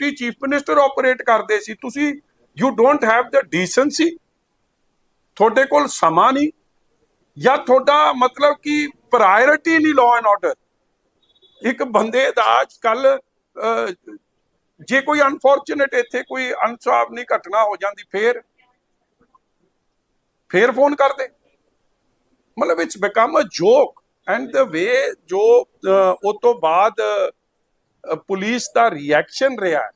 Deputy chief minister operate ਕਰਦੇ ਸੀ। ਤੁਸੀਂ you don't have the decency ਤੁਹਾਡੇ ਕੋਲ ਸਮਾਂ ਨਹੀਂ। ਜਾਂ ਤੁਹਾਡਾ ਮਤਲਬ ਕਿ ਪ੍ਰਾਇੋਰਟੀ ਨਹੀਂ ਲਾਅ ਐਂਡ ਆਰਡਰ ਇੱਕ ਬੰਦੇ ਦਾ ਅੱਜ ਕੱਲ ਜੇ ਕੋਈ ਅਨਫੋਰਚੂਨੇਟ ਇੱਥੇ ਕੋਈ ਅਨਸਾਵਨੀ ਘਟਨਾ ਹੋ ਜਾਂਦੀ, ਫੇਰ ਫੇਰ ਫੋਨ ਕਰਦੇ। ਮਤਲਬ it's become a joke and the way ਜੋ ਉਹ ਤੋਂ ਬਾਅਦ ਪੁਲਿਸ ਦਾ ਰਿਐਕਸ਼ਨ ਰਿਹਾ ਹੈ।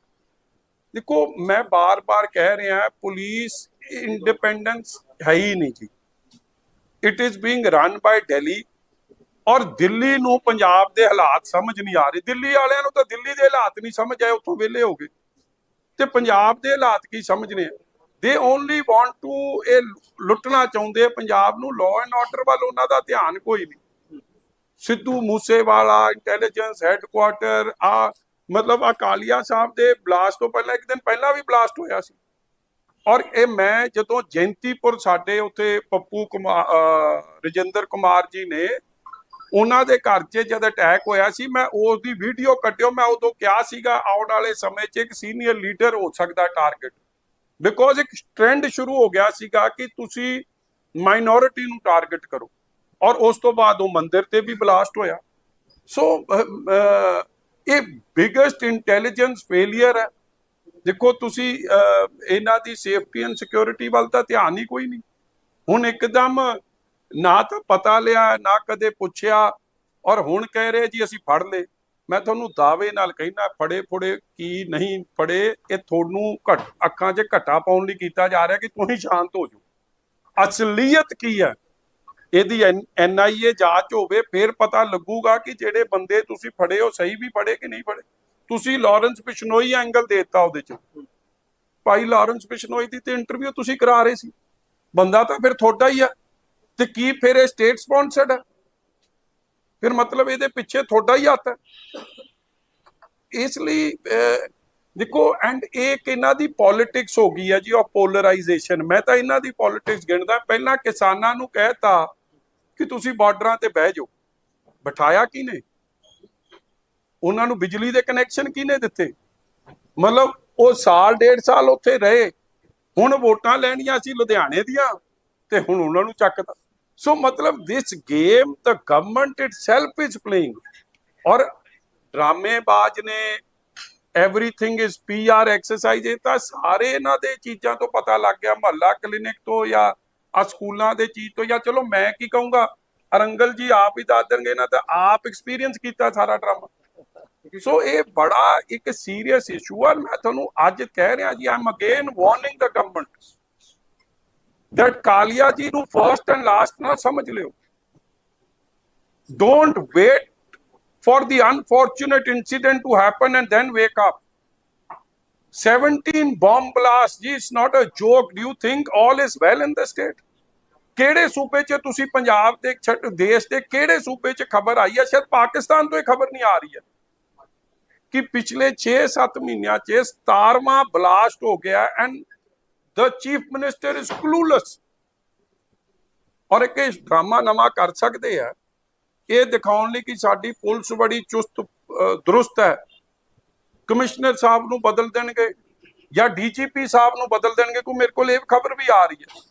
ਦੇਖੋ, ਮੈਂ ਬਾਰ-ਬਾਰ ਕਹਿ ਰਿਹਾ ਪੁਲਿਸ ਇੰਡੀਪੈਂਡੈਂਸ ਹੈ ਹੀ ਨਹੀਂ ਜੀ। It is being run by Delhi ਔਰ ਦਿੱਲੀ ਨੂੰ ਪੰਜਾਬ ਦੇ ਹਾਲਾਤ ਸਮਝ ਨਹੀਂ ਆ ਰਹੇ। ਦਿੱਲੀ ਵਾਲਿਆਂ ਨੂੰ ਤਾਂ ਦਿੱਲੀ ਦੇ ਹਾਲਾਤ ਨਹੀਂ ਸਮਝ ਆਏ, ਉੱਥੋਂ ਵਿਹਲੇ ਹੋ ਗਏ। ਤੇ ਪੰਜਾਬ ਦੇ ਹਾਲਾਤ ਕੀ ਸਮਝਨੇ ਆ? ਦੇ ਓਨਲੀ ਵਾਂਟ ਟੂ ਇਹ ਲੁੱਟਣਾ ਚਾਹੁੰਦੇ ਪੰਜਾਬ ਨੂੰ ਲਾਅ ਐਂਡ ਆਰਡਰ ਵੱਲ ਉਹਨਾਂ ਦਾ ਧਿਆਨ ਕੋਈ ਨਹੀਂ। ਸਿੱਧੂ ਮੂਸੇਵਾਲਾ ਇੰਟੈਲੀਜੈਂਸ ਹੈੱਡਕੁਆਟਰ ਆ ਮਤਲਬ ਅਕਾਲੀਆ ਸਾਹਿਬ ਦੇ ਬਲਾਸਟ ਤੋਂ ਪਹਿਲਾਂ, ਇੱਕ ਦਿਨ ਪਹਿਲਾਂ ਵੀ ਬਲਾਸਟ ਹੋਇਆ ਸੀ। ਔਰ ਇਹ ਮੈਂ ਜਦੋਂ ਜੈਂਤੀਪੁਰ ਸਾਡੇ ਉੱਥੇ ਪੱਪੂ ਕੁਮਾਰ ਰਜਿੰਦਰ ਕੁਮਾਰ ਜੀ ਨੇ ਉਹਨਾਂ ਦੇ ਘਰ 'ਚ ਜਦ ਅਟੈਕ ਹੋਇਆ ਸੀ, ਮੈਂ ਉਸ ਦੀ ਵੀਡੀਓ ਕੱਟਿਓ ਮੈਂ ਉਦੋਂ ਕਿਹਾ ਸੀਗਾ, ਆਉਣ ਵਾਲੇ ਸਮੇਂ 'ਚ ਇੱਕ ਸੀਨੀਅਰ ਲੀਡਰ ਹੋ ਸਕਦਾ ਟਾਰਗੇਟ ਬਿਕੋਜ਼ ਇੱਕ ਟ੍ਰੈਂਡ ਸ਼ੁਰੂ ਹੋ ਗਿਆ ਸੀਗਾ ਕਿ ਤੁਸੀਂ ਮਾਈਨੋਰਿਟੀ ਨੂੰ ਟਾਰਗੇਟ ਕਰੋ। ਔਰ ਉਸ ਤੋਂ ਬਾਅਦ ਉਹ ਮੰਦਿਰ ਤੇ ਵੀ ਬਲਾਸਟ ਹੋਇਆ। ਸੋ ਇਹ ਬਿਗੇਸਟ ਇੰਟੈਲੀਜੈਂਸ ਫੇਲਿਅਰ ਹੈ। ਦੇਖੋ ਤੁਸੀਂ ਇਹਨਾਂ ਦੀ ਸੇਫਟੀ ਐਂਡ ਸਿਕਿਉਰਿਟੀ ਵੱਲ ਤਾਂ ਧਿਆਨ ਹੀ ਕੋਈ ਨਹੀਂ। ਹੁਣ ਇੱਕਦਮ ਨਾ ਤਾਂ ਪਤਾ ਲਿਆ, ਨਾ ਕਦੇ ਪੁੱਛਿਆ ਔਰ ਹੁਣ ਕਹਿ ਰਹੇ ਜੀ ਅਸੀਂ ਫੜ ਲਏ। ਮੈਂ ਤੁਹਾਨੂੰ ਦਾਅਵੇ ਨਾਲ ਕਹਿਣਾ ਫੜੇ ਫੜੇ ਕੀ ਨਹੀਂ ਫੜੇ, ਇਹ ਤੁਹਾਨੂੰ ਘਟ, ਅੱਖਾਂ 'ਚ ਘਟਾ ਪਾਉਣ ਲਈ ਕੀਤਾ ਜਾ ਰਿਹਾ ਕਿ ਤੁਸੀਂ ਸ਼ਾਂਤ ਹੋ ਜਾਓ। ਅਸਲੀਅਤ ਕੀ ਹੈ? ਇਹਦੀ ਐਨਆਈਏ ਜਾਂਚ ਹੋਵੇ ਫਿਰ ਪਤਾ ਲੱਗੂਗਾ ਕਿ ਜਿਹੜੇ ਬੰਦੇ ਤੁਸੀਂ ਫੜੇ ਹੋ ਸਹੀ ਵੀ ਫੜੇ ਕਿ ਨਹੀਂ ਫੜੇ। ਤੁਸੀਂ ਲਾਰੈਂਸ ਬਿਸ਼ਨੋਈ ਐਂਗਲ ਦੇਤਾ ਉਹਦੇ 'ਚ। ਭਾਈ ਲਾਰੈਂਸ ਬਿਸ਼ਨੋਈ ਦੀ ਤੇ ਇੰਟਰਵਿਊ ਤੁਸੀਂ ਕਰਾ ਰਹੇ ਸੀ। ਬੰਦਾ ਤਾਂ ਫਿਰ ਤੁਹਾਡਾ ਹੀ ਆ। ਤੇ ਕੀ ਫਿਰ ਇਹ ਸਟੇਟ ਸਪਾਂਸਰਡ ਹੈ ਫਿਰ ਮਤਲਬ ਇਹਦੇ ਪਿੱਛੇ ਤੁਹਾਡਾ ਹੀ ਹੱਥ ਹੈ ਇਸ ਲਈ ਅਹ, ਦੇਖੋ ਐਂਡ ਇਹ ਕਿ ਇਹਨਾਂ ਦੀ ਪੋਲਿਟਿਕਸ ਹੋ ਗਈ ਹੈ ਜੀ ਉਹ ਪੋਲਰਾਈਜੇਸ਼ਨ ਮੈਂ ਤਾਂ ਇਹਨਾਂ ਦੀ ਪੋਲਿਟਿਕਸ ਗਿਣਦਾ। ਪਹਿਲਾਂ ਕਿਸਾਨਾਂ ਨੂੰ ਕਹਿਤਾ ਕਿ ਤੁਸੀਂ ਬਾਰਡਰਾਂ ਤੇ ਬਹਿ ਜਾਓ। ਬਿਠਾਇਆ ਕਿਨੇ ਉਹਨਾਂ ਨੂੰ ਬਿਜਲੀ ਦੇ ਕਨੈਕਸ਼ਨ ਕਿਨੇ ਦਿੱਤੇ? ਮਤਲਬ ਉਹ ਸਾਲ, ਡੇਢ ਸਾਲ ਉੱਥੇ ਰਹੇ। ਹੁਣ ਵੋਟਾਂ ਲੈਣੀਆਂ ਸੀ ਲੁਧਿਆਣੇ ਦੀਆਂ ਤੇ ਹੁਣ ਉਹਨਾਂ ਨੂੰ ਚੱਕਦਾ ਸੋ ਮਤਲਬ this game the government itself is playing ਔਰ ਡਰਾਮੇਬਾਜ਼ ਨੇ ਐਵਰੀਥਿੰਗ ਇਜ਼ ਪੀਆਰ ਐਕਸਰਸਾਈਜ਼ ਇਹ ਤਾਂ ਸਾਰੇ ਇਹਨਾਂ ਦੇ ਚੀਜ਼ਾਂ ਤੋਂ ਪਤਾ ਲੱਗ ਗਿਆ। ਮਹੱਲਾ ਕਲੀਨਿਕ ਤੋਂ ਜਾਂ ਆ ਸਕੂਲਾਂ ਦੇ ਚੀਜ਼ ਤੋਂ, ਜਾਂ ਚਲੋ ਮੈਂ ਕੀ ਕਹੂੰਗਾ, ਅਰੰਗਲ ਜੀ ਆਪ ਹੀ ਦੱਸ ਦੇਣਗੇ ਨਾ, ਤਾਂ ਆਪ ਐਕਸਪੀਰੀਅੰਸ ਕੀਤਾ ਸਾਰਾ ਡਰਾਮਾ ਸੋ ਇਹ ਬੜਾ ਇੱਕ ਸੀਰੀਅਸ ਇਸ਼ੂ ਆ, ਮੈਂ ਤੁਹਾਨੂੰ ਅੱਜ ਕਹਿ ਰਿਹਾ ਜੀ I'm again warning the government that Kalia ji ਨੂੰ ਫਰਸਟ ਐਂਡ ਲਾਸਟ ਨਾ ਸਮਝ ਲਿਓ। Don't wait for the unfortunate incident to happen and then wake up 17 bomb blasts ਜੀ it's not a joke. Do you think all is well in the state? ਕਿਹੜੇ ਸੂਬੇ 'ਚ ਤੁਸੀਂ ਪੰਜਾਬ ਦੇ ਛੱਡ, ਦੇਸ਼ ਦੇ ਕਿਹੜੇ ਸੂਬੇ 'ਚ ਖਬਰ ਆਈ ਹੈ? ਸ਼ਾਇਦ ਪਾਕਿਸਤਾਨ ਤੋਂ ਇਹ ਖਬਰ ਨਹੀਂ ਆ ਰਹੀ ਹੈ। ਕਿ ਪਿਛਲੇ 6-7 ਮਹੀਨਿਆਂ 'ਚ 17ਵਾਂ ਬਲਾਸਟ ਹੋ ਗਿਆ and the chief minister is clueless ਔਰ ਇੱਕ ਡਰਾਮਾ ਨਵਾਂ ਕਰ ਸਕਦੇ ਆ। ਇਹ ਦਿਖਾਉਣ ਲਈ ਕਿ ਸਾਡੀ ਪੁਲਿਸ ਬੜੀ ਚੁਸਤ ਦਰੁਸਤ ਹੈ। ਕਮਿਸ਼ਨਰ ਸਾਹਿਬ ਨੂੰ ਬਦਲ ਦੇਣਗੇ ਜਾਂ ਡੀਜੀਪੀ ਸਾਹਿਬ ਨੂੰ ਬਦਲ ਦੇਣਗੇ ਕੋਈ ਮੇਰੇ ਕੋਲ ਇਹ ਖਬਰ ਵੀ ਆ ਰਹੀ ਹੈ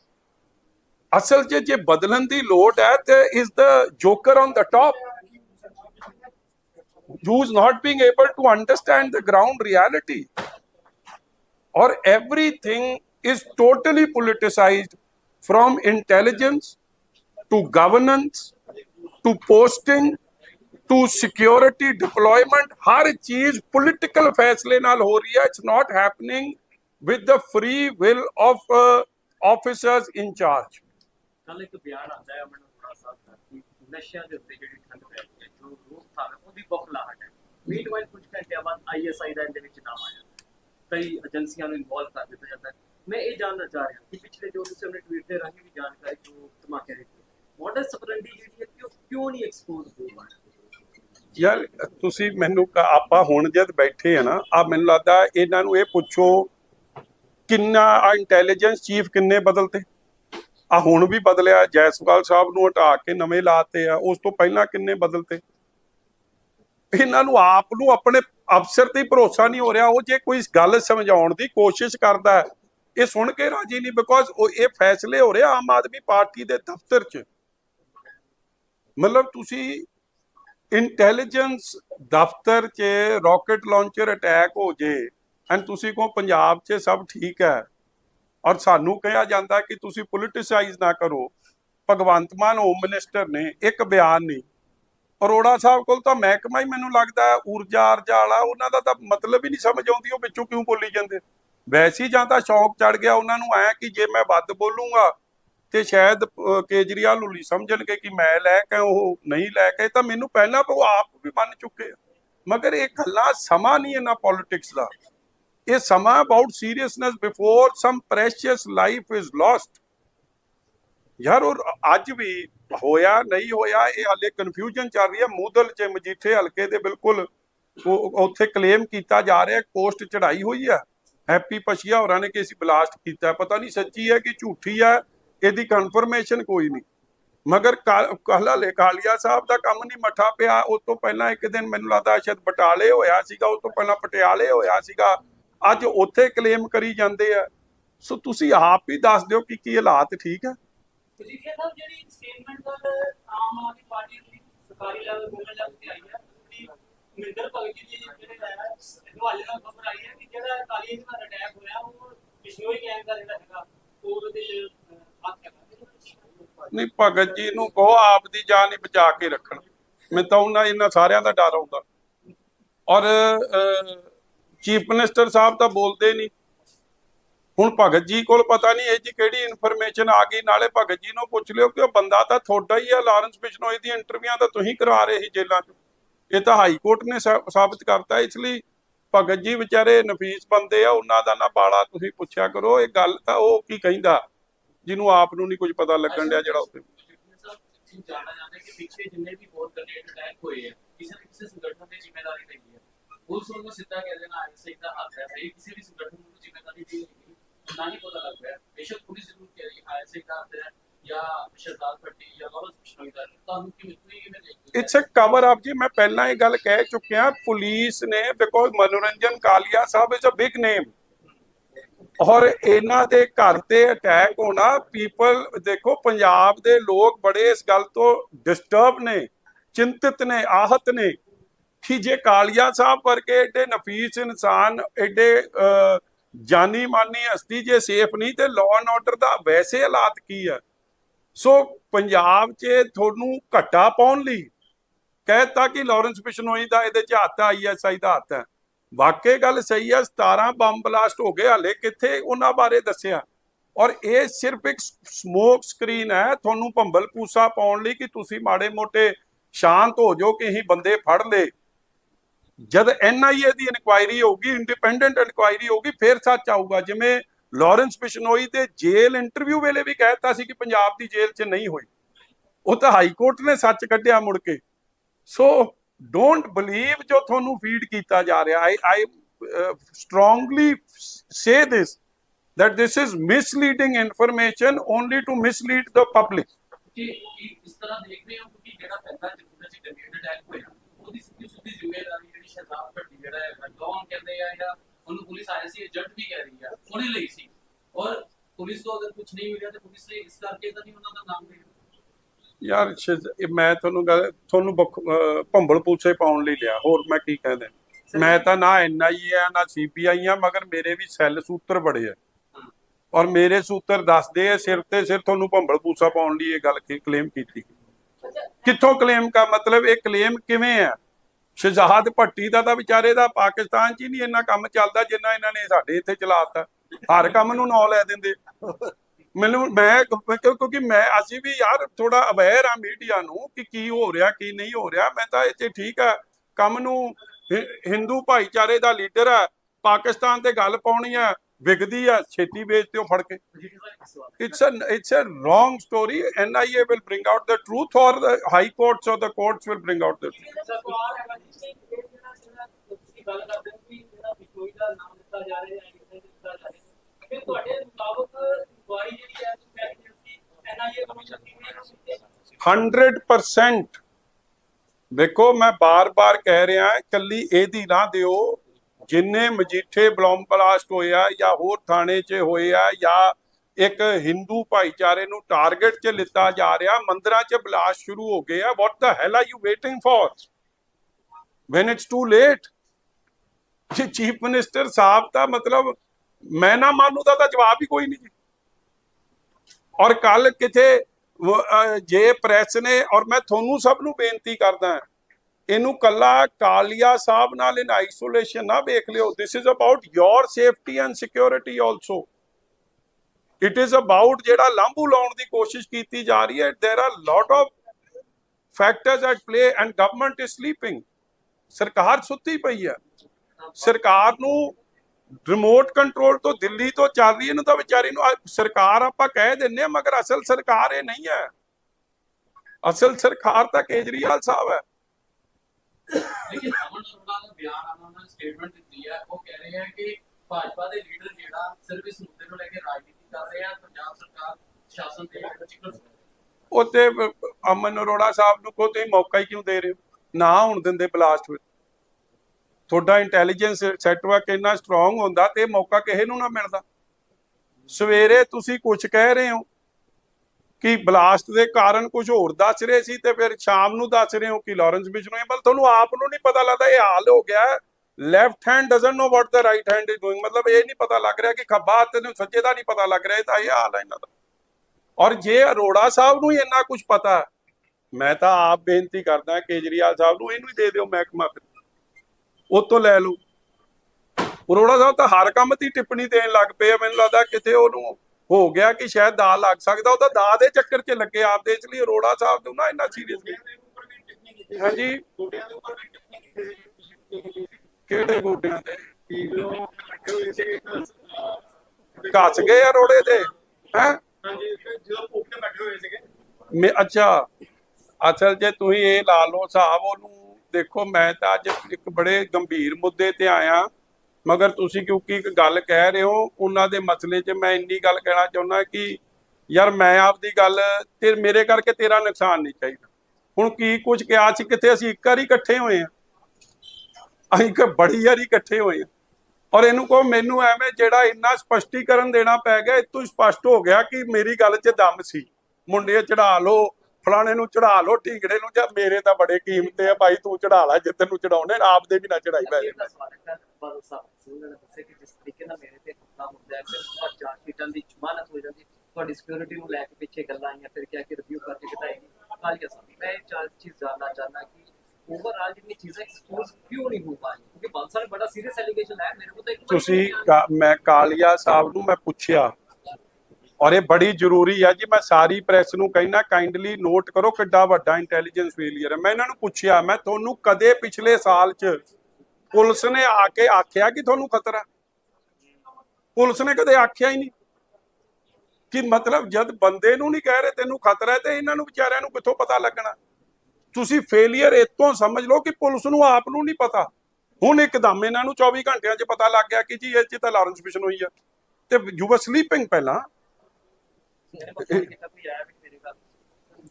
ਅਸਲ 'ਚ ਜੇ ਬਦਲਣ ਦੀ ਲੋੜ ਹੈ ਤੇ is the joker on the top who is not being able to understand the ground reality or everything is totally politicized from intelligence to governance to posting to security deployment ਹਰ ਚੀਜ਼ political ਫੈਸਲੇ ਨਾਲ ਹੋ ਰਹੀ ਹੈ। It's not happening with the free will of uh, officers in charge ਕੱਲ ਇੱਕ ਬਿਆਨ ਆਉਂਦਾ ਹੈ ਅਮਨ ਅਰੋੜਾ ਸਾਹਿਬ ਦਾ ਕਿ ਨਸ਼ਿਆਂ ਦੇ ਉੱਤੇ ਜਿਹੜੀ ਠੰਡ ਪੈ ਰਹੀ ਹੈ ਜੋ ਰੋਕਥਾਮ ਹੈ ਉਹਦੀ ਬਖਲਾਹਟ ਹੈ। ਮੀਨਵਾਈਲ ਕੁਝ ਘੰਟਿਆਂ ਬਾਅਦ ਆਈਐਸਆਈ ਦਾ ਇਹਦੇ ਵਿੱਚ ਨਾਮ ਆਇਆ ਕਈ ਏਜੰਸੀਆਂ ਨੂੰ ਇਨਵੋਲਵ ਕਰ ਦਿੱਤਾ ਜਾਂਦਾ ਹੈ। ਮੈਂ ਇਹ ਜਾਣਨਾ ਚਾਹ ਰਿਹਾ ਕਿ ਪਿਛਲੇ ਜੋ ਤੁਸੀਂ ਆਪਣੇ ਟਵੀਟ ਦੇ ਰਾਹੀਂ ਵੀ ਜਾਣਕਾਰੀ ਜੋ ਧਮਾਕੇ ਦੀ ਵਾਟ ਇਜ਼ ਸਪਰੈਂਡੀ ਜਿਹੜੀ ਹੈ ਕਿਉਂ ਕਿਉਂ ਨਹੀਂ ਐਕਸਪੋਜ਼ ਹੋ ਪਾ ਰਹੀ ਯਾਰ ਤੁਸੀਂ ਮੈਨੂੰ ਕ- ਆਪਾਂ ਹੁਣ ਜਦ ਬੈਠੇ ਆ ਨਾ ਆ ਮੈਨੂੰ ਲੱਗਦਾ ਇਹਨਾਂ ਨੂੰ ਇਹ ਪੁੱਛੋ ਕਿੰਨਾ ਇੰਟੈਲੀਜੈਂਸ ਚੀਫ ਕਿੰਨੇ ਬਦਲਤੇ। ਆ ਹੁਣ ਵੀ ਬਦਲਿਆ ਜੈਸਵਾਲ ਸਾਹਿਬ ਨੂੰ ਹਟਾ ਕੇ ਨਵੇਂ ਲਾਤੇ ਆ ਉਸ ਤੋਂ ਪਹਿਲਾਂ ਕਿੰਨੇ ਬਦਲਤੇ। ਇਹਨਾਂ ਨੂੰ ਆਪ ਨੂੰ ਆਪਣੇ ਅਫਸਰ ਤੇ ਹੀ ਭਰੋਸਾ ਨਹੀਂ ਹੋ ਰਿਹਾ ਉਹ ਜੇ ਕੋਈ ਗੱਲ ਸਮਝਾਉਣ ਦੀ ਕੋਸ਼ਿਸ਼ ਕਰਦਾ ਹੈ, ਇਹ ਸੁਣ ਕੇ ਰਾਜੀ ਨਹੀਂ ਬਿਕੋਜ਼ ਉਹ ਇਹ ਫੈਸਲੇ ਹੋ ਰਹੇ ਆ ਆਮ ਆਦਮੀ ਪਾਰਟੀ ਦੇ ਦਫ਼ਤਰ 'ਚ। ਮਤਲਬ ਤੁਸੀਂ ਇੰਟੈਲੀਜੈਂਸ ਦਫ਼ਤਰ 'ਚ ਰਾਕਟ ਲਾਂਚਰ ਅਟੈਕ ਹੋ ਜੇ ਐਂਡ ਤੁਸੀਂ ਕਹੋ ਪੰਜਾਬ 'ਚ ਸਭ ਠੀਕ ਹੈ। ਔਰ ਸਾਨੂੰ ਕਿਹਾ ਜਾਂਦਾ ਕਿ ਤੁਸੀਂ ਪੋਲਿਟਿਸਾਈਜ਼ ਨਾ ਕਰੋ। ਭਗਵੰਤ ਮਾਨ ਹੋਮ ਮਿਨਿਸਟਰ ਨੇ, ਇੱਕ ਬਿਆਨ ਨਹੀਂ। ਅਰੋੜਾ ਸਾਹਿਬ ਕੋਲ ਤਾਂ ਮਹਿਕਮਾ ਹੀ ਮੈਨੂੰ ਲੱਗਦਾ ਊਰਜਾ ਅਰਜਾ ਵਾਲਾ, ਉਹਨਾਂ ਦਾ ਤਾਂ ਮਤਲਬ ਹੀ ਨਹੀਂ ਸਮਝ ਆਉਂਦੀ, ਉਹ ਵਿੱਚੋਂ ਕਿਉਂ ਬੋਲੀ ਜਾਂਦੇ। ਵੈਸੇ ਜਾਂ ਤਾਂ ਸ਼ੌਕ ਚੜ ਗਿਆ ਉਹਨਾਂ ਨੂੰ ਐ ਕਿ ਜੇ ਮੈਂ ਵੱਧ ਬੋਲੂੰਗਾ ਤੇ ਸ਼ਾਇਦ ਅਹ, ਕੇਜਰੀਵਾਲ ਹੁਲੀ ਸਮਝਣਗੇ ਕਿ ਮੈਂ ਲੈ ਕੇ ਉਹ ਨਹੀਂ ਲੈ ਕੇ ਤਾਂ ਮੈਨੂੰ ਪਹਿਲਾਂ ਉਹ ਆਪ ਵੀ ਮੰਨ ਚੁੱਕੇ ਮਗਰ ਇਹ ਗੱਲਾਂ ਸਮਾਂ ਨਹੀਂ ਇਹਨਾਂ ਪੋਲਿਟਿਕਸ ਦਾ। ਇਹ ਸਮਾਂ about seriousness before some precious life is lost ਯਾਰ ਉਹ ਅੱਜ ਵੀ ਹੋਇਆ ਨਹੀਂ ਹੋਇਆ ਇਹ ਹਾਲੇ ਕਨਫਿਊਜ਼ਨ ਚੱਲ ਰਹੀ ਹੈ। ਮੂਦਲ ਚ ਮਜੀਠੇ ਹਲਕੇ ਦੇ ਬਿਲਕੁਲ ਉੱਥੇ ਕਲੇਮ ਕੀਤਾ ਜਾ ਰਿਹਾ ਪੋਸਟ ਚੜਾਈ ਹੋਈ ਹੈ ਹੈਪੀ ਪਸ਼ੀਆ ਹੋਰਾਂ ਨੇ ਕਿ ਅਸੀਂ ਬਲਾਸਟ ਕੀਤਾ। ਪਤਾ ਨਹੀਂ ਸੱਚੀ ਹੈ ਕਿ ਝੂਠੀ ਹੈ। ਇਹਦੀ ਕਨਫਰਮੇਸ਼ਨ ਕੋਈ ਨਹੀਂ। ਮਗਰ ਕਾਲਾ ਲੈ ਕਾਲੀਆ ਸਾਹਿਬ ਦਾ ਕੰਮ ਨਹੀਂ ਮੱਠਾ ਪਿਆ। ਉਸ ਤੋਂ ਪਹਿਲਾਂ ਇੱਕ ਦਿਨ ਮੈਨੂੰ ਲੱਗਦਾ ਸ਼ਾਇਦ ਬਟਾਲੇ ਹੋਇਆ ਸੀਗਾ ਉਸ ਤੋਂ ਪਹਿਲਾਂ ਪਟਿਆਲੇ ਹੋਇਆ ਸੀਗਾ। ਅੱਜ ਉੱਥੇ ਕਲੇਮ ਕਰੀ ਜਾਂਦੇ ਆ। ਸੋ ਤੁਸੀਂ ਆਪ ਹੀ ਦੱਸ ਦਿਓ ਕਿ ਕੀ ਹਾਲਾਤ ਠੀਕ ਹੈ ਮਜੀਠੀਆ ਸਾਹਿਬ ਜਿਹੜੀ ਸਟੇਟਮੈਂਟ ਕੱਲ ਆਮ ਆਦਮੀ ਪਾਰਟੀ ਦੀ ਸਰਕਾਰੀ ਲੈਵਲ ਗਵਰਨਮੈਂਟ ਲੈਵਲ ਤੇ ਆਈ ਹੈ ਕਿ ਮਿੰਦਰ ਭਗਤ ਜੀ ਦੀ ਜਿਹੜੇ ਹੈ ਹਵਾਲੇ ਨਾਲ ਖਬਰ ਆਈ ਹੈ ਕਿ ਜਿਹੜਾ ਕਾਲੀ ਜੀ ਦਾ ਅਟੈਕ ਹੋਇਆ ਉਹ ਬਿਸ਼ਨੋਈ ਗੈਂਗ ਦਾ ਜਿਹੜਾ ਹੈਗਾ ਉਹ ਉਹਦੇ ਚ ਅਹ, ਹੱਥ ਹੈਗਾ ਨਹੀਂ, ਭਗਤ ਜੀ ਨੂੰ ਕਹੋ, ਆਪ ਦੀ ਜਾਨ ਹੀ ਬਚਾ ਕੇ ਰੱਖਣ। ਮੈਨੂੰ ਤਾਂ ਉਹਨਾਂ, ਇਹਨਾਂ ਸਾਰਿਆਂ ਦਾ ਡਰ ਆਉਂਦਾ। ਔਰ ਚੀਫ ਮਿਨਿਸਟਰ ਸਾਹਿਬ ਤਾਂ ਬੋਲਦੇ ਨਹੀਂ। ਹੁਣ ਭਗਤ ਜੀ ਕੋਲ ਪਤਾ ਨਹੀਂ ਇਹ ਜੀ ਕਿਹੜੀ ਇਨਫੋਰਮੇਸ਼ਨ ਆ ਗਈ। ਨਾਲੇ ਭਗਤ ਜੀ ਨੂੰ ਪੁੱਛ ਲਿਓ ਕਿ ਉਹ ਬੰਦਾ ਤਾਂ ਤੁਹਾਡਾ ਹੀ ਆ, ਲਾਰੈਂਸ ਬਿਸ਼ਨੋਈ ਦੀ ਇੰਟਰਵਿਊਆਂ ਤਾਂ ਤੁਸੀਂ ਕਰਾ ਰਹੇ ਸੀ ਜੇਲ੍ਹਾਂ 'ਚ। ਇਹ ਤਾਂ ਹਾਈ ਕੋਰਟ ਨੇ ਸਾ- ਸਾਬਤ ਕਰਤਾ। ਇਸ ਲਈ ਭਗਤ ਜੀ ਵਿਚਾਰੇ ਨਫੀਸ ਬੰਦੇ ਆ, ਉਹਨਾਂ ਦਾ ਨਾ ਬਾਲਾ ਤੁਸੀਂ ਪੁੱਛਿਆ ਕਰੋ। ਇਹ ਗੱਲ ਤਾਂ ਉਹ ਕੀ ਕਹਿੰਦਾ? ਜਿਹਨੂੰ ਆਪ ਨੂੰ ਨਹੀਂ ਕੁਝ ਪਤਾ ਲੱਗਣ ਡਿਆ ਜਿਹੜਾ ਉੱਥੇ। ਸਾਹਿਬ ਜਾਣਨਾ ਕਿ ਪਿੱਛੇ ਜਿੰਨੇ ਵੀ ਬਹੁਤ ਗ੍ਰੇਨੇਡ ਅਟੈਕ ਹੋਏ ਆ ਕਿਸੇ ਨਾ ਕਿਸੇ ਸੰਗਠਨ ਦੀ ਜ਼ਿੰਮੇਵਾਰੀ ਲਈ ਹੈ ਪੁਲਿਸ ਨੂੰ ਸਿੱਧਾ ਕਹਿ ਦੇਣਾ ਆਈਐਸਆਈ ਦਾ ਹੱਥ ਹੈ ਸਹੀ ਕਿਸੇ ਵੀ ਸੰਗਠਨ ਨੂੰ ਜ਼ਿੰਮੇਵਾਰੀ ਦੀ ਨਹੀਂ ਨਾ ਹੀ ਪਤਾ ਲੱਗ ਰਿਹਾ ਬੇਸ਼ੱਕ ਪੁਲਿਸ ਜ਼ਰੂਰ ਕਹਿ ਰਹੀ ਆਈਐਸਆਈ ਦਾ ਹੱਥ ਹੈ ਜਾਂ ਸ਼ਰਦਾਰ ਭੱਟੀ ਜਾਂ ਲਾਰੈਂਸ ਬਿਸ਼ਨੋਈ ਦਾ ਤੁਹਾਨੂੰ ਕਿਵੇਂ ਤੁਸੀਂ ਕਿਵੇਂ ਦੇਖਦੇ ਇਟਸ ਅ ਕਵਰ ਅਪ ਜੀ ਮੈਂ ਪਹਿਲਾਂ ਇਹ ਗੱਲ ਕਹਿ ਚੁੱਕਿਆ, ਪੁਲਿਸ ਨੇ ਬਿਕੋਜ਼ ਮਨੋਰੰਜਨ ਕਾਲੀਆ ਸਾਹਿਬ ਇਜ਼ ਅ ਬਿਗ ਨੇਮ ਔਰ ਇਹਨਾਂ ਦੇ ਘਰ ਤੇ ਅਟੈਕ ਹੋਣਾ ਪੀਪਲ ਦੇਖੋ ਪੰਜਾਬ ਦੇ ਲੋਕ ਬੜੇ ਇਸ ਗੱਲ ਤੋਂ ਡਿਸਟਰਬ ਨੇ, ਚਿੰਤਿਤ ਨੇ, ਆਹਤ ਨੇ ਕਿ ਜੇ ਕਾਲੀਆ ਸਾਹਿਬ ਵਰਗੇ ਐਡੇ ਨਫੀਸ ਇਨਸਾਨ, ਏਡੇ ਜਾਨੀ ਮਾਨੀ ਹਸਤੀ ਜੇ ਸੇਫ ਨਹੀਂ ਤੇ ਲਾਅ ਐਂਡ ਆਰਡਰ ਦਾ ਵੈਸੇ ਹਾਲਾਤ ਕੀ ਆ? ਸੋ ਪੰਜਾਬ 'ਚ ਤੁਹਾਨੂੰ ਘੱਟਾ ਪਾਉਣ ਲਈ ਕਹਿਤਾ ਕਿ ਲਾਰੈਂਸ ਬਿਸ਼ਨੋਈ ਦਾ, ਇਹਦੇ 'ਚ ਹੱਥ ਆਈਐਸਆਈ ਦਾ ਹੱਥ ਹੈ ਵਾਕਈ ਗੱਲ ਸਹੀ ਹੈ 17 ਬੰਬ ਬਲਾਸਟ ਹੋ ਗਏ ਹਲੇ, ਕਿੱਥੇ ਉਹਨਾਂ ਬਾਰੇ ਦੱਸਿਆ? ਔਰ ਇਹ ਸਿਰਫ ਇੱਕ ਸਮੋਕ ਸਕਰੀਨ ਹੈ, ਤੁਹਾਨੂੰ ਭੰਬਲ ਪੂਸਾ ਪਾਉਣ ਲਈ ਕਿ ਤੁਸੀਂ ਮਾੜੇ ਮੋਟੇ ਸ਼ਾਂਤ ਹੋ ਜਾਓ ਕਿ ਅਸੀਂ ਬੰਦੇ ਫੜ ਲਏ। ਜਦ ਐਨਆਈਏ ਦੀ ਇਨਕੁਆਇਰੀ ਹੋਊਗੀ ਇੰਡੀਪੈਂਡੈਂਟ ਇਨਕੁਆਇਰੀ ਹੋਊਗੀ, ਫਿਰ ਸੱਚ ਆਊਗਾ। ਜਿਵੇਂ ਲਾਰੈਂਸ ਬਿਸ਼ਨੋਈ ਦੇ ਜੇਲ ਇੰਟਰਵਿਊ ਵੇਲੇ ਵੀ ਕਹਿਤਾ ਸੀ ਕਿ ਪੰਜਾਬ ਦੀ ਜੇਲ੍ਹ 'ਚ ਨਹੀਂ ਹੋਈ ਉਹ ਤਾਂ ਹਾਈ ਕੋਰਟ ਨੇ ਸੱਚ ਕੱਢਿਆ ਮੁੜ ਕੇ। ਸੋ ਡੋਂਟ ਬਲੀਵ ਜੋ ਤੁਹਾਨੂੰ ਫੀਡ ਕੀਤਾ ਜਾ ਰਿਹਾ I I strongly say this that this is misleading information only to mislead the public. ਕਿ ਕਿ ਇਸ ਤਰ੍ਹਾਂ ਦੇਖਦੇ ਹੋ ਕਿ ਜਿਹੜਾ ਪਹਿਲਾ ਜਿੱਥੇ ਚ ਗ੍ਰੇਨੇਡ ਅਟੈਕ ਹੋਇਆ ਉਹਦੀ ਸਿੱਧੀ ਸਿੱਧੀ ਜ਼ਿੰਮੇਵਾਰੀ ਜਿਹੜੀ ਸ਼ਰਦਾਰ ਭੱਟੀ ਜਿਹੜਾ ਹੈ ਡੌਨ ਕਹਿੰਦੇ ਆ ਜਾਂ ਉਹਨੂੰ ਪੁਲਿਸ ਆਈ ਸੀ ਏਜੰਟ ਵੀ ਕਹਿ ਰਹੀ ਆ ਉਹਨੇ ਲਈ ਸੀ। ਔਰ ਪੁਲਿਸ ਤੋਂ ਅਗਰ ਕੁਝ ਨਹੀਂ ਮਿਲਿਆ ਤੇ ਪੁਲਿਸ ਨੇ ਇਸ ਕਰਕੇ ਤਾਂ ਨਹੀਂ ਉਹਨਾਂ ਦਾ ਨਾਮ ਲਿਆ ਯਾਰ ਸ਼ਿਜ਼- ਇਹ ਮੈਂ ਤੁਹਾਨੂੰ ਗੱਲ ਤੁਹਾਨੂੰ ਬਖ- ਅਹ ਭੰਬਲ ਪੂਛੇ ਪਾਉਣ ਲਈ ਲਿਆ ਹੋਰ ਮੈਂ ਕੀ ਕਹਿ ਦੇ ਮੈਂ ਤਾਂ ਨਾ ਐਨਆਈਏ ਆ ਨਾ ਸੀਬੀਆਈ ਆ ਮਗਰ ਮੇਰੇ ਵੀ ਸੈੱਲ ਸੂਤਰ ਬੜੇ ਆ। ਔਰ ਮੇਰੇ ਸੂਤਰ ਦੱਸਦੇ ਆ ਸਿਰ ਤੇ ਸਿਰ ਤੁਹਾਨੂੰ ਭੰਬਲ ਪੂਸਾ ਪਾਉਣ ਲਈ ਇਹ ਗੱਲ ਕਲੇਮ ਕੀਤੀ। ਕਿੱਥੋਂ ਕਲੇਮ ਕਾ ਮਤਲਬ ਇਹ ਕਲੇਮ ਕਿਵੇਂ ਆ? ਸ਼ਹਜ਼ਾਦ ਭੱਟੀ ਦਾ ਤਾਂ ਵਿਚਾਰੇ ਦਾ ਪਾਕਿਸਤਾਨ 'ਚ ਹੀ ਨਹੀਂ ਇੰਨਾ ਕੰਮ ਚੱਲਦਾ ਜਿੰਨਾ ਇਹਨਾਂ ਨੇ ਸਾਡੇ ਇੱਥੇ ਚਲਾਤਾ ਹਰ ਕੰਮ ਨੂੰ ਨਾਂ ਲੈ ਦਿੰਦੇ। ਮੈਨੂੰ, ਮੈਂ ਕਿਉਂਕਿ ਮੈਂ, ਅਸੀਂ ਵੀ ਯਾਰ ਥੋੜਾ ਅਵੇਅਰ ਆ ਮੀਡੀਆ ਨੂੰ ਕਿ ਕੀ ਹੋ ਰਿਹਾ, ਕੀ ਨਹੀਂ ਹੋ ਰਿਹਾ। ਮੈਂ ਤਾਂ ਇੱਥੇ ਠੀਕ ਆ। ਕੰਮ ਨੂੰ ਹਿੰਦੂ ਭਾਈਚਾਰੇ ਦਾ ਲੀਡਰ ਆ, ਪਾਕਿਸਤਾਨ ਤੇ ਗੱਲ ਪਾਉਣੀ ਆ ਵਿਗਦੀ ਆ, ਛੇਤੀ ਵੇਚ ਦਿਓ ਫੜ ਕੇ। ਜੀ ਸਰ ਇੱਕ ਸਵਾਲ it's a it's a wrong story nia will bring out the truth or the high courts or the courts will 100% ਦੇਖੋ, ਮੈਂ ਬਾਰ-ਬਾਰ ਕਹਿ ਰਿਹਾ, ਇਕੱਲੀ ਇਹਦੀ ਨਾ ਦਿਓ। ਜਿੰਨੇ ਮਜੀਠੇ ਬਲੌਮ ਬਲਾਸਟ ਹੋਇਆ ਜਾਂ ਹੋਰ ਥਾਣੇ 'ਚ ਹੋਇਆ ਜਾਂ ਇੱਕ ਹਿੰਦੂ ਭਾਈਚਾਰੇ ਨੂੰ ਟਾਰਗੇਟ 'ਚ ਲਿੱਤਾ ਜਾ ਰਿਹਾ, ਮੰਦਰਾਂ 'ਚ ਬਲਾਸਟ ਸ਼ੁਰੂ ਹੋ ਗਏ ਆ what the hell are you waiting for when it's too late? ਜੀ ਚੀਫ ਮਿਨਿਸਟਰ ਸਾਹਿਬ ਦਾ ਮਤਲਬ ਮੈਂ ਨਾ ਮੰਨੂ ਦਾ ਤਾਂ ਜਵਾਬ ਹੀ ਕੋਈ ਨਹੀਂ ਜੀ। ਔਰ ਕੱਲ ਕਿਥੇ ਵ- ਅਹ ਜੇ ਪ੍ਰੈਸ ਨੇ ਔਰ ਮੈਂ ਤੁਹਾਨੂੰ ਸਭ ਨੂੰ ਬੇਨਤੀ ਕਰਦਾ ਹਾਂ, ਇਹਨੂੰ ਕੱਲਾ ਕਾਲੀਆ ਸਾਹਿਬ ਨਾਲ ਇਨ ਆਈਸੋਲੇਸ਼ਨ ਨਾ ਵੇਖ ਲਿਓ this is about your safety and security also it is about ਜਿਹੜਾ ਲਾਂਭੂ ਲਾਉਣ ਦੀ ਕੋਸ਼ਿਸ਼ ਕੀਤੀ ਜਾ ਰਹੀ ਹੈ there are lot of factors at play and government is sleeping ਸਰਕਾਰ ਸੁੱਤੀ ਪਈ ਹੈ ਸਰਕਾਰ ਨੂੰ ਰਿਮੋਟ ਕੰਟਰੋਲ ਤੋਂ ਦਿੱਲੀ ਤੋਂ ਚੱਲ ਰਹੀ ਇਹਨੂੰ ਤਾਂ ਵਿਚਾਰੀ ਨੂੰ ਸਰਕਾਰ ਆਪਾਂ ਕਹਿ ਦਿੰਨੇ ਆ ਮਗਰ ਅਸਲ ਸਰਕਾਰ ਇਹ ਨਹੀਂ ਹੈ। ਅਸਲ ਸਰਕਾਰ ਤਾਂ ਕੇਜਰੀਵਾਲ ਸਾਹਿਬ ਹੈ। ਲੇਕਿਨ ਅਮਨ ਅਰੋੜਾ ਦਾ ਬਿਆਨ ਆਉਣਾ ਉਹਨਾਂ ਨੇ ਸਟੇਟਮੈਂਟ ਦਿੱਤੀ ਹੈ। ਉਹ ਕਹਿ ਰਹੇ ਆ ਕਿ ਭਾਜਪਾ ਦੇ ਲੀਡਰ ਜਿਹੜਾ ਸਿਰਫ ਇਸ ਮੁੱਦੇ ਨੂੰ ਲੈ ਕੇ ਰਾਜਨੀਤੀ ਕਰ ਰਹੇ ਆ ਪੰਜਾਬ ਸਰਕਾਰ ਸ਼ਾਸਨ ਤੇ ਅਮਨ ਅਰੋੜਾ ਸਾਹਿਬ ਨੂੰ ਕੋਈ ਮੌਕਾ ਹੀ ਕਿਉਂ ਦੇ ਰਹੇ ਹੋ? ਨਾ ਹੋਣ ਦਿੰਦੇ ਬਲਾਸਟ ਵਿੱਚ। ਤੁਹਾਡਾ ਇੰਟੈਲੀਜੈਂਸ ਸੈਟਵਰਕ ਇੰਨਾ ਸਟਰੋਂਗ ਹੁੰਦਾ ਤੇ ਮੌਕਾ ਕਿਸੇ ਨੂੰ ਨਾ ਮਿਲਦਾ। ਸਵੇਰੇ ਤੁਸੀਂ ਕੁਝ ਕਹਿ ਰਹੇ ਹੋ ਕਿ ਬਲਾਸਟ ਦੇ ਕਾਰਨ ਕੁਝ ਹੋਰ ਦੱਸ ਰਹੇ ਸੀ ਤੇ ਫਿਰ ਸ਼ਾਮ ਨੂੰ ਦੱਸ ਰਹੇ ਹੋ ਕਿ ਲਾਰੈਂਸ ਬਿਸ਼ਨੋਈ ਤੁਹਾਨੂੰ ਆਪ ਨੂੰ ਨਹੀਂ ਪਤਾ ਲੱਗਦਾ, ਇਹ ਹਾਲ ਹੋ ਗਿਆ। Left hand doesn't know what the right hand is doing ਮਤਲਬ ਇਹ ਨਹੀਂ ਪਤਾ ਲੱਗ ਰਿਹਾ ਕਿ ਖੱਬਾ ਹੱਥ ਨੂੰ ਸੱਜੇ ਦਾ ਨਹੀਂ ਪਤਾ ਲੱਗ ਰਿਹਾ, ਇਹ ਤਾਂ ਇਹ ਹਾਲ ਹੈ ਇਹਨਾਂ ਦਾ। ਔਰ ਜੇ ਅਰੋੜਾ ਸਾਹਿਬ ਨੂੰ ਇੰਨਾ ਕੁਝ ਪਤਾ, ਮੈਂ ਤਾਂ ਆਪ ਬੇਨਤੀ ਕਰਦਾ, ਕੇਜਰੀਵਾਲ ਸਾਹਿਬ ਨੂੰ ਇਹਨੂੰ ਹੀ ਦੇ ਦਿਓ ਮਹਿਕਮਾ ਫਿਰ। ਉਹ ਤੋਂ ਲੈ ਲਓ। ਅਰੋੜਾ ਸਾਹਿਬ ਤਾਂ ਹਰ ਕੰਮ ਤੇ ਹੀ ਟਿੱਪਣੀ ਦੇਣ ਲੱਗ ਪਏ ਆ ਮੈਨੂੰ ਲੱਗਦਾ ਕਿਤੇ ਉਹਨੂੰ ਹੋ ਗਿਆ ਕਿ ਸ਼ਾਇਦ ਦਾ ਲੱਗ ਸਕਦਾ। ਉਹਦਾ ਦਾ ਦੇ ਚੱਕਰ 'ਚ ਲੱਗੇ ਆਪਦੇ ਇਸ ਲਈ ਅਰੋੜਾ ਸਾਹਿਬ ਨੂੰ ਨਾ ਇੰਨਾ ਸੀਰੀਅਸ ਹਾਂਜੀ। ਦੇ ਉੱਪਰ ਵੀ ਟਿੱਪਣੀ ਕੀਤੀ ਸੀ ਕਿਹੜੇ ਗੋਡਿਆਂ ਤੇ? ਕਿ ਜੋ ਬੈਠੇ ਹੋਏ ਸੀ ਘਸ ਗਏ ਅਰੋੜੇ ਦੇ। ਹੈ? ਹਾਂਜੀ ਜਦੋਂ ਭੁੱਖ ਤੇ ਬੈਠੇ ਹੋਏ ਸੀਗੇ। ਮੈਂ ਅੱਛਾ। ਅਸਲ ਜੇ ਤੁਸੀਂ ਇਹ ਲਾ ਲਓ ਹਿਸਾਬ ਉਹਨੂੰ ਦੇਖੋ, ਮੈਂ ਤਾਂ ਅੱਜ ਇੱਕ ਬੜੇ ਗੰਭੀਰ ਮੁੱਦੇ ਤੇ ਆਇਆ। ਮਗਰ ਤੁਸੀਂ ਕਿਉਂਕਿ ਇੱਕ ਗੱਲ ਕਹਿ ਰਹੇ ਹੋ, ਉਹਨਾਂ ਦੇ ਮਸਲੇ 'ਚ ਮੈਂ ਇੰਨੀ ਗੱਲ ਕਹਿਣਾ ਚਾਹੁੰਦਾ ਕਿ ਯਾਰ ਮੈਂ ਆਪਦੀ ਗੱਲ ਤੇ ਮੇਰੇ ਕਰਕੇ ਤੇਰਾ ਨੁਕਸਾਨ ਨਹੀਂ ਚਾਹੀਦਾ। ਹੁਣ ਕੀ ਕੁਝ ਕਿਹਾ ਸੀ, ਕਿੱਥੇ ਅਸੀਂ ਇੱਕ ਵਾਰੀ ਇਕੱਠੇ ਹੋਏ ਆ ਅਸੀਂ ਕਿ ਬੜੀ ਵਾਰੀ ਇਕੱਠੇ ਹੋਏ ਆ ਔਰ ਇਹਨੂੰ ਕਹੋ, ਮੈਨੂੰ ਐਵੇਂ ਜਿਹੜਾ ਇੰਨਾ ਸਪਸ਼ਟੀਕਰਨ ਦੇਣਾ ਪੈ ਗਿਆ ਇਤੋਂ ਸਪਸ਼ਟ ਹੋ ਗਿਆ ਕਿ ਮੇਰੀ ਗੱਲ 'ਚ ਦਮ ਸੀ। ਮੁੰਡੇ ਚੜਾ ਲੋ ਫਲਾਣੇ ਨੂੰ ਚੜਾ ਲਓ ਢੀਂਗੜੇ ਨੂੰ ਜਾਂ ਮੇਰੇ ਤਾਂ ਬੜੇ ਕੀਮਤੇ ਆ ਭਾਈ ਤੂੰ ਚੜਾ ਲੈ ਜਿੱਦਨ ਨੂੰ ਚੜਾਉਣੇ ਆਪਦੇ ਵੀ ਨਾ ਚੜਾਈ ਪੈ ਦਾ ਜਿਸ ਤਰੀਕੇ ਨਾਲ ਮੇਰੇ ਤੇ ਹਮਲਾ ਹੁੰਦਾ ਹੈ ਫਿਰ ਦੀ ਜ਼ਮਾਨਤ ਹੋ ਜਾਂਦੀ ਤੁਹਾਡੀ ਸਿਕਿਉਰਿਟੀ ਨੂੰ ਲੈ ਕੇ ਪਿੱਛੇ ਗੱਲਾਂ ਆਈਆਂ ਫਿਰ ਕਿਹਾ ਕਿ ਰਿਵਿਊ ਕਰਕੇ ਘਟਾਏਗੀ ਕਾਲੀਆ ਸਾਹਿਬ ਮੈਂ ਇਹ ਚਾਰ ਚੀਜ਼ ਜਾਨਣਾ ਚਾਹਨਾ ਕਿ ਓਵਰਆਲ ਜਿੰਨੀ ਚੀਜ਼ਾਂ ਐਕਸਪੋਜ਼ ਕਿਉਂ ਨਹੀਂ ਹੋ ਪਾਈ ਕਿਉਂਕਿ ਬਾਂਸਲ ਬੜਾ ਸੀਰੀਅਸ ਐਲੀਗੇਸ਼ਨ ਹੈ ਮੇਰੇ ਕੋਲ ਤਾਂ ਇੱਕ ਵਾਰ ਤੁਸੀਂ ਮੈਂ ਕਾਲੀਆ ਸਾਹਿਬ ਨੂੰ ਮੈਂ ਪੁੱਛਿਆ ਔਰ ਇਹ ਬੜੀ ਜ਼ਰੂਰੀ ਹੈ ਜੀ, ਮੈਂ ਸਾਰੀ ਪ੍ਰੈਸ ਨੂੰ ਕਹਿਣਾ ਕਾਈਂਡਲੀ ਨੋਟ ਕਰੋ ਕਿੱਡਾ ਵੱਡਾ ਇੰਟੈਲੀਜੈਂਸ ਫੇਲਿਅਰ ਹੈ ਮੈਂ ਇਹਨਾਂ ਨੂੰ ਪੁੱਛਿਆ, ਮੈਂ ਤੁਹਾਨੂੰ ਕਦੇ ਪਿਛਲੇ ਸਾਲ 'ਚ ਪੁਲਿਸ ਨੇ ਆ ਕੇ ਆਖਿਆ ਕਿ ਤੁਹਾਨੂੰ ਖਤਰਾ? ਪੁਲਿਸ ਨੇ ਕਦੇ ਆਖਿਆ ਹੀ ਨਹੀਂ? ਕਿ ਮਤਲਬ ਜਦ ਬੰਦੇ ਨੂੰ ਨਹੀਂ ਕਹਿ ਰਹੇ ਤੈਨੂੰ ਖਤਰਾ ਹੈ ਤੇ ਇਹਨਾਂ ਨੂੰ ਵਿਚਾਰਿਆਂ ਨੂੰ ਕਿੱਥੋਂ ਪਤਾ ਲੱਗਣਾ? ਤੁਸੀਂ ਫੇਲਿਅਰ ਇਤੋਂ ਸਮਝ ਲਓ ਕਿ ਪੁਲਿਸ ਨੂੰ ਆਪ ਨੂੰ ਨਹੀਂ ਪਤਾ। ਹੁਣ ਇੱਕਦਮ ਇਹਨਾਂ ਨੂੰ 24 ਘੰਟਿਆਂ 'ਚ ਪਤਾ ਲੱਗ ਗਿਆ ਕਿ ਜੀ, ਇਹ 'ਚ ਤਾਂ ਲਾਰੈਂਸ ਮਿਸ਼ਨ ਹੋਈ ਆ। ਤੇ ਯੂ ਵਰ ਸਲੀਪਿੰਗ ਪਹਿਲਾਂ।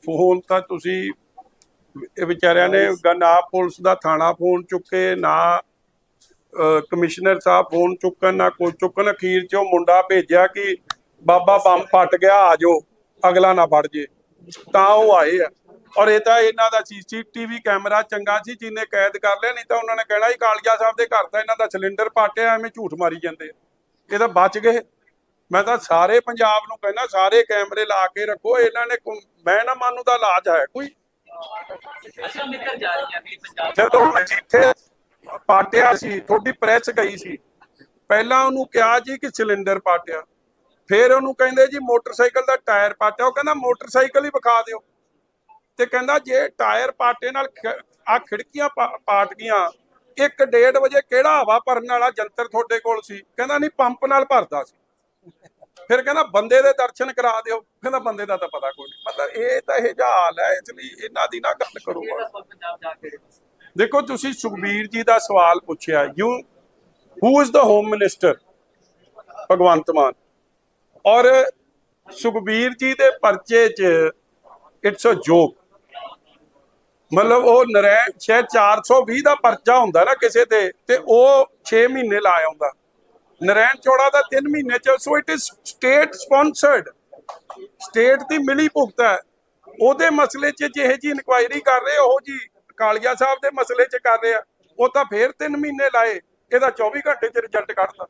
ਫੋਨ ਤਾਂ ਤੁਸੀਂ ਇਹ ਵਿਚਾਰਿਆਂ ਨੇ ਨਾ ਪੁਲਿਸ ਦਾ ਥਾਣਾ ਫੋਨ ਚੁੱਕੇ ਨਾ ਕਮਿਸ਼ਨਰ ਸਾਹਿਬ ਫੋਨ ਚੁੱਕਣ ਨਾ ਕੋਈ ਚੁੱਕਣ। ਅਖੀਰ 'ਚ ਉਹ ਮੁੰਡਾ ਭੇਜਿਆ ਕਿ ਬਾਬਾ ਬੰਮ ਫਟ ਗਿਆ ਆ ਜਾਓ ਅਗਲਾ ਨਾ ਫੜ ਜੇ। ਤਾਂ ਉਹ ਆਏ ਆ। ਔਰ ਇਹ ਤਾਂ ਇਹਨਾਂ ਦਾ ਸੀਸੀਟੀਵੀ ਕੈਮਰਾ ਚੰਗਾ ਸੀ ਜਿਹਨੇ ਕੈਦ ਕਰ ਲਿਆ ਨਹੀਂ ਤਾਂ ਉਹਨਾਂ ਨੇ ਕਹਿਣਾ ਹੀ ਕਾਲੀਆ ਸਾਹਿਬ ਦੇ ਘਰ ਤਾਂ ਇਹਨਾਂ ਦਾ ਸਿਲੰਡਰ ਪਾਟਿਆ ਐਵੇਂ ਝੂਠ ਮਾਰੀ ਜਾਂਦੇ ਇਹ ਤਾਂ ਬਚ ਗਏ। ਮੈਂ ਤਾਂ ਸਾਰੇ ਪੰਜਾਬ ਨੂੰ ਕਹਿੰਦਾ ਸਾਰੇ ਕੈਮਰੇ ਲਾ ਕੇ ਰੱਖੋ ਇਹਨਾਂ ਨੇ ਮੈਂ ਨਾ ਮਾਨੂੰ ਦਾ ਇਲਾਜ ਹੈ ਕੋਈ। ਅੱਛਾ ਨਿਕਲ ਜਾ ਰਹੀ ਹੈ ਅਗਲੀ ਪੰਜਾਬ ਜਦੋਂ ਮਜੀਠੇ ਪਾਟਿਆ ਸੀ ਤੁਹਾਡੀ ਪ੍ਰੈਸ ਗਈ ਸੀ ਪਹਿਲਾਂ ਉਹਨੂੰ ਕਿਹਾ ਜੀ ਕਿ ਸਿਲੰਡਰ ਪਾਟਿਆ। ਫਿਰ ਉਹਨੂੰ ਕਹਿੰਦੇ ਜੀ ਮੋਟਰਸਾਈਕਲ ਦਾ ਟਾਇਰ ਪਾਟਿਆ। ਉਹ ਕਹਿੰਦਾ ਮੋਟਰਸਾਈਕਲ ਹੀ ਵਿਖਾ ਦਿਓ। ਤੇ ਕਹਿੰਦਾ ਜੇ ਟਾਇਰ ਪਾਟੇ ਨਾਲ ਆ ਖਿੜਕੀਆਂ ਪਾਟ ਗਈਆਂ 1:30 ਵਜੇ ਕਿਹੜਾ ਹਵਾ ਭਰਨ ਵਾਲਾ ਜੰਤਰ ਤੁਹਾਡੇ ਕੋਲ ਸੀ? ਕਹਿੰਦਾ ਨਹੀਂ ਪੰਪ ਨਾਲ ਭਰਦਾ ਸੀ। ਫਿਰ ਕਹਿੰਦਾ ਬੰਦੇ ਦੇ ਦਰਸ਼ਨ ਕਰਾ ਦਿਓ। ਕਹਿੰਦਾ ਬੰਦੇ ਦਾ ਤਾਂ ਪਤਾ ਕੋਈ ਨਹੀਂ। ਮਤਲਬ ਇਹ ਤਾਂ ਇਹ ਹਾਲ ਹੈ ਇਸ ਲਈ ਇਹਨਾਂ ਦੀ ਨਾ ਗੱਲ ਕਰੋ। ਦੇਖੋ। ਤੁਸੀਂ ਸੁਖਬੀਰ ਜੀ ਦਾ ਸਵਾਲ ਪੁੱਛਿਆ you who is the home minister Bhagwant Mann. ਔਰ ਸੁਖਬੀਰ ਜੀ ਦੇ ਪਰਚੇ 'ਚ ਇਟਸ ਅ ਜੋਕ ਮਤਲਬ ਉਹ ਨਰੈਣ ਸ਼ਾਇਦ 420 ਦਾ ਪਰਚਾ ਹੁੰਦਾ ਨਾ ਕਿਸੇ ਤੇ ਤੇ ਉਹ 6 ਮਹੀਨੇ ਲਾ ਆਉਂਦਾ। ਨਰੈਣ ਚੌੜਾ ਦਾ 3 ਮਹੀਨੇ ਚ so it is state sponsored state ਦੀ ਮਿਲੀ ਭੁਗਤ ਹੈ। ਉਹਦੇ ਮਸਲੇ 'ਚ ਜਿਹੇ ਜੀ ਇਨਕੁਆਇਰੀ ਕਰ ਰਹੇ ਉਹ ਜੀ ਕਾਲੀਆ ਸਾਹਿਬ ਦੇ ਮਸਲੇ 'ਚ ਕਰ ਰਹੇ ਆ। ਉਹ ਤਾਂ ਫੇਰ 3 ਮਹੀਨੇ ਲਾਏ, ਇਹਦਾ 24 ਘੰਟੇ 'ਚ ਰਿਜ਼ਲਟ ਕੱਢਤਾ।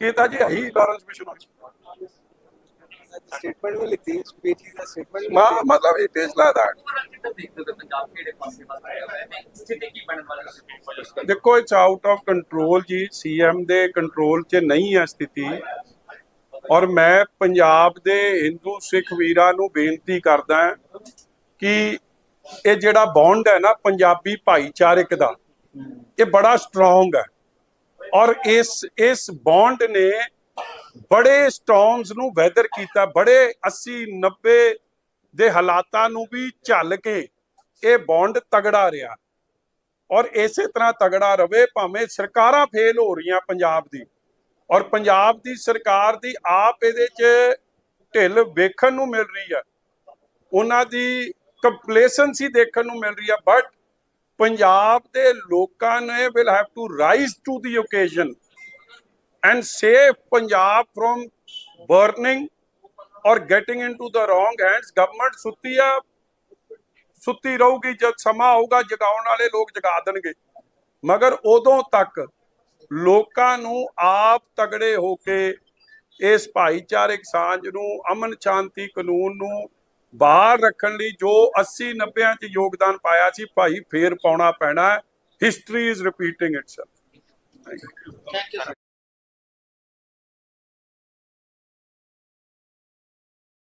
ਇਹ ਤਾਂ ਜੀ ਹੈ ਹੀ ਲਾਰੈਂਸ ਬਿਸ਼ਨੋਈ ਸਟੇਟਮੈਂਟ ਵੀ ਦਾ ਸਟੇਟਮੈਂਟ ਮਾ- ਮਤਲਬ ਦੇਖੋ ਇਟਸ ਆਊਟ ਆਫ ਕੰਟਰੋਲ ਜੀ ਸੀਐਮ ਦੇ ਕੰਟਰੋਲ 'ਚ ਨਹੀਂ ਹੈ ਸਥਿਤੀ। ਔਰ ਮੈਂ ਪੰਜਾਬ ਦੇ ਹਿੰਦੂ ਸਿੱਖ ਵੀਰਾਂ ਨੂੰ ਬੇਨਤੀ ਕਰਦਾ ਕਿ ਇਹ ਜਿਹੜਾ ਬੌਂਡ ਹੈ ਨਾ ਪੰਜਾਬੀ ਭਾਈਚਾਰਕ ਦਾ ਇਹ ਬੜਾ ਸਟਰੋਂਗ ਹੈ। ਔਰ ਇਸ ਇਸ ਬੌਂਡ ਨੇ ਬੜੇ ਸਟਾਰਮਸ ਨੂੰ ਵੈਦਰ ਕੀਤਾ, ਬੜੇ 80 90 ਦੇ ਹਾਲਾਤਾਂ ਨੂੰ ਵੀ ਝੱਲ ਕੇ ਇਹ ਬੌਂਡ ਤਗੜਾ ਰਿਹਾ। ਔਰ ਇਸੇ ਤਰ੍ਹਾਂ ਤਗੜਾ ਰਵੇ, ਭਾਵੇਂ ਸਰਕਾਰਾਂ ਫੇਲ ਹੋ ਰਹੀਆਂ ਪੰਜਾਬ ਦੀ। ਔਰ ਪੰਜਾਬ ਦੀ ਸਰਕਾਰ ਦੀ ਆਪ ਇਹਦੇ 'ਚ ਢਿੱਲ ਵੇਖਣ ਨੂੰ ਮਿਲ ਰਹੀ ਹੈ ਉਹਨਾਂ ਦੀ ਕੰਪਲੇਸੈਂਸੀ ਦੇਖਣ ਨੂੰ ਮਿਲ ਰਹੀ ਹੈ ਬਟ ਪੰਜਾਬ ਦੇ ਲੋਕਾਂ ਨੇ will have to rise to the occasion and save Punjab from burning or getting into the wrong hands government ਸੁੱਤੀ ਆ, ਸੁੱਤੀ ਰਹੂਗੀ, ਜਦ ਸਮਾਂ ਆਊਗਾ, ਜਗਾਉਣ ਵਾਲੇ ਲੋਕ ਜਗਾ ਦੇਣਗੇ। ਮਗਰ ਉਦੋਂ ਤੱਕ ਲੋਕਾਂ ਨੂੰ ਆਪ ਤਗੜੇ ਹੋ ਕੇ ਇਸ ਭਾਈਚਾਰਕ ਸਾਂਝ ਨੂੰ, ਅਮਨ ਸ਼ਾਂਤੀ ਕਾਨੂੰਨ ਨੂੰ ਬਾਹਰ ਰੱਖਣ ਲਈ ਜੋ 80 90 ਚ ਯੋਗਦਾਨ ਪਾਇਆ ਸੀ, ਭਾਈ ਫੇਰ ਪਾਉਣਾ ਪੈਣਾ। History is repeating itself thank you